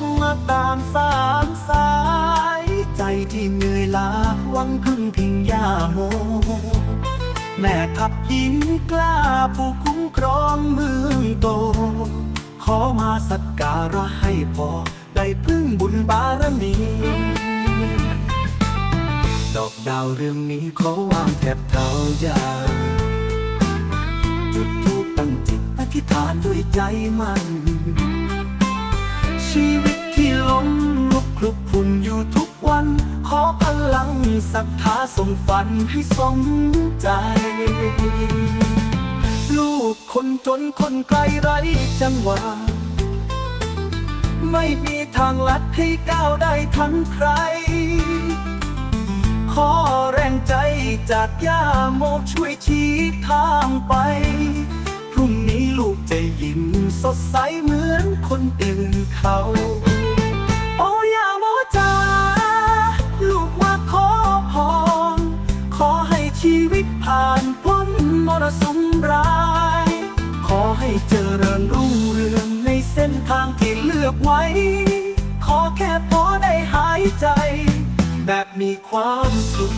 งมาตามสามสาย ใจที่เหนื่อยล้าหวังพึ่งพิงยาโม แม่ทับหินกล้าผู้คุ้มครองเมืองโต ขอมาสักการะให้พอ ได้พึ่งบุญบารมีดอกดาวเรื่องนี้ขอวางแถบเท้ายาจุดทูปตั้งจิตอธิษฐานด้วยใจมัน ชีวิตที่ล้มลุกคลุกคลุนอยู่ทุกวัน ขอพลังศรัทธาส่งฝันให้สมใจ ลูกคนจนคนไกลไร้จังหวะ ไม่มีทางลัดให้ก้าวได้ทั้งใคร ขอแรงใจจากย่าโมช่วยชี้ทางไป ลูกจะยิ้มสดใสเหมือนคนอื่นเขา โอ้ยาโมจ้าลูกมาขอพร ขอให้ชีวิตผ่านพ้นมรสุมร้าย ขอให้เจริญรุ่งเรืองในเส้นทางที่เลือกไว้ ขอแค่พอได้หายใจ แบบมีความสุข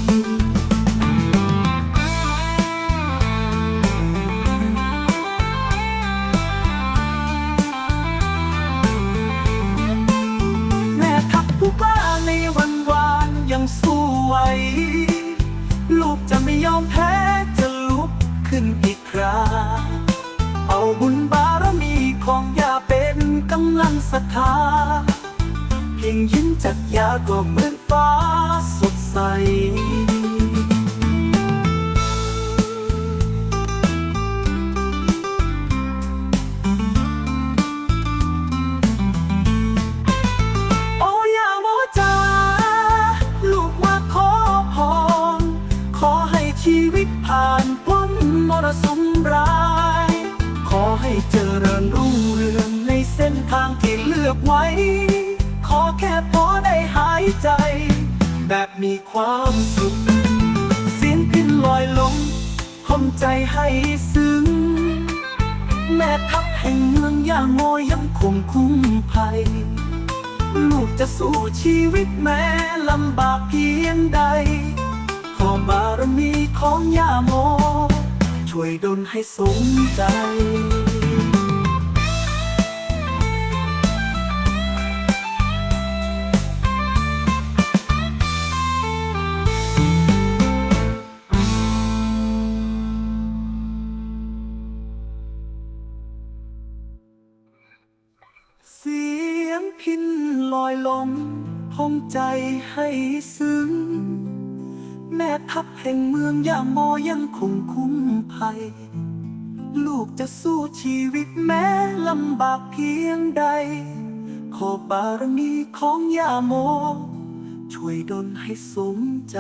ลูกจะไม่ยอมแพ้ จะลุกขึ้นอีกคราเอาบุญบารมีของยาเป็นกำลังศรัทธา เพียงยิ้มจากยาก็เหมือนฟ้าสดใส ริญรุ่งเรืองในเส้นทางที่เลือกไว้ ขอแค่พอได้หายใจ แบบมีความสุข เสียงพินลอยลงคมใจให้ซึ้ง แม่ทัพแห่งเมืองย่างโมยังคงคุ้มภัย ลูกจะสู้ชีวิตแม้ลำบากเพียงใด ขอบารมีของย่าโมช่วยดลให้สมใจ ลอยลมพงใจให้ซึ้ง แม่ทัพแห่งเมืองย่าโมยังคงคุ้มภัย ลูกจะสู้ชีวิตแม้ลำบากเพียงใด ขอบารมีของย่าโม ช่วยดลให้สมใจ